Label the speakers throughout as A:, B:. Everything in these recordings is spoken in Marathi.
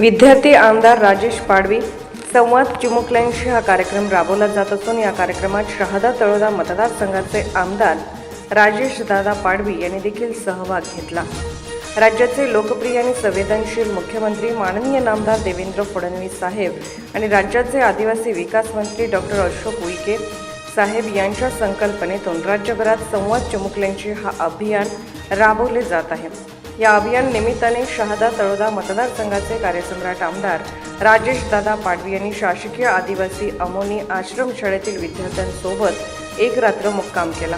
A: विद्यार्थी आमदार राजेश पाडवी संवाद चिमुकल्यांशी हा कार्यक्रम राबवला जात असून या कार्यक्रमात शहादा तळोदा मतदारसंघाचे आमदार राजेश दादा पाडवी यांनी देखील सहभाग घेतला. राज्याचे लोकप्रिय आणि संवेदनशील मुख्यमंत्री माननीय नामदार देवेंद्र फडणवीस साहेब आणि राज्याचे आदिवासी विकास मंत्री डॉक्टर अशोक उईके साहेब यांच्या संकल्पनेतून राज्यभरात संवाद चिमुकल्यांशी हा अभियान राबवले जात आहे. या अभियान निमित्ताने शहादा तळोदा मतदारसंघाचे कार्यसम्राट आमदार राजेश दादा पाडवी यांनी शासकीय आदिवासी अमोनी आश्रमशाळेतील विद्यार्थ्यांसोबत एक रात्र मुक्काम केला.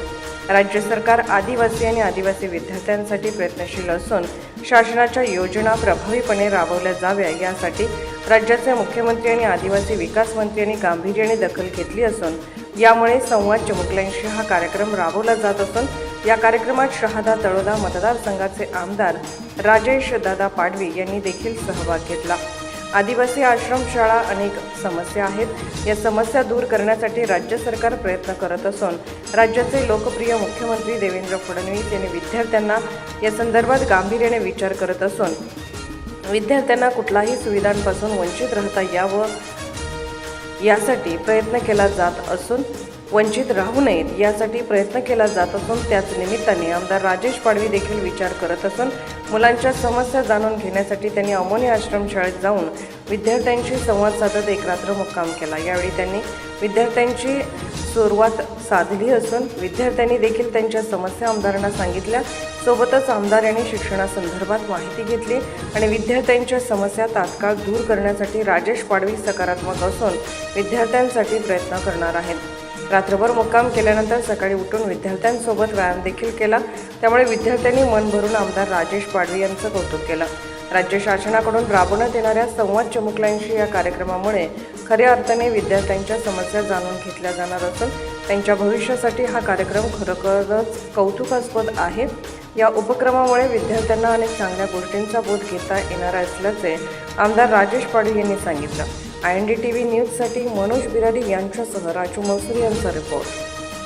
A: राज्य सरकार आदिवासी आणि आदिवासी विद्यार्थ्यांसाठी प्रयत्नशील असून शासनाच्या योजना प्रभावीपणे राबवल्या जाव्या यासाठी राज्याचे मुख्यमंत्री आणि आदिवासी विकास मंत्री यांनी गांभीर्याने दखल घेतली असून यामुळे संवाद चिमुकल्यांशी हा कार्यक्रम राबवला जात असून या कार्यक्रमात शहादा तळोदा मतदारसंघाचे आमदार राजेश दादा पाडवी यांनी देखील सहभाग घेतला. आदिवासी आश्रमशाळा अनेक समस्या आहेत. या समस्या दूर करण्यासाठी राज्य सरकार प्रयत्न करत असून राज्याचे लोकप्रिय मुख्यमंत्री देवेंद्र फडणवीस यांनी विद्यार्थ्यांना या संदर्भात गांभीर्याने विचार करत असून विद्यार्थ्यांना कुठलाही सुविधांपासून वंचित राहता यावं यासाठी प्रयत्न केला जात असून वंचित राहू नयेत यासाठी प्रयत्न केला जात असून त्याच निमित्ताने आमदार राजेश पाडवी देखील विचार करत असून मुलांच्या समस्या जाणून घेण्यासाठी त्यांनी अमोनी आश्रमशाळेत जाऊन विद्यार्थ्यांशी संवाद साधत एक रात्र मुक्काम केला. यावेळी त्यांनी विद्यार्थ्यांची सुरुवात साधली असून विद्यार्थ्यांनी देखील त्यांच्या समस्या आमदारांना सांगितल्या. सोबतच आमदार यांनी शिक्षणासंदर्भात माहिती घेतली आणि विद्यार्थ्यांच्या समस्या तात्काळ दूर करण्यासाठी राजेश पाडवी सकारात्मक असून विद्यार्थ्यांसाठी प्रयत्न करणार आहेत. रात्रभर मुक्काम केल्यानंतर सकाळी उठून विद्यार्थ्यांसोबत व्यायाम देखील केला. त्यामुळे विद्यार्थ्यांनी मन भरून आमदार राजेश पाडवी यांचं कौतुक केलं. राज्य शासनाकडून राबवण्यात येणाऱ्या संवाद चिमुकल्यांशी या कार्यक्रमामुळे खऱ्या अर्थाने विद्यार्थ्यांच्या समस्या जाणून घेतल्या जाणार असून त्यांच्या भविष्यासाठी हा कार्यक्रम खरोखरच कौतुकास्पद आहे. या उपक्रमामुळे विद्यार्थ्यांना अनेक चांगल्या गोष्टींचा बोध घेता येणार असल्याचे आमदार राजेश पाडवी यांनी सांगितलं. I N D T V न्यूजसाठी मनोज बिराडी यांच्यासह राजू मौसरी यांचा रिपोर्ट.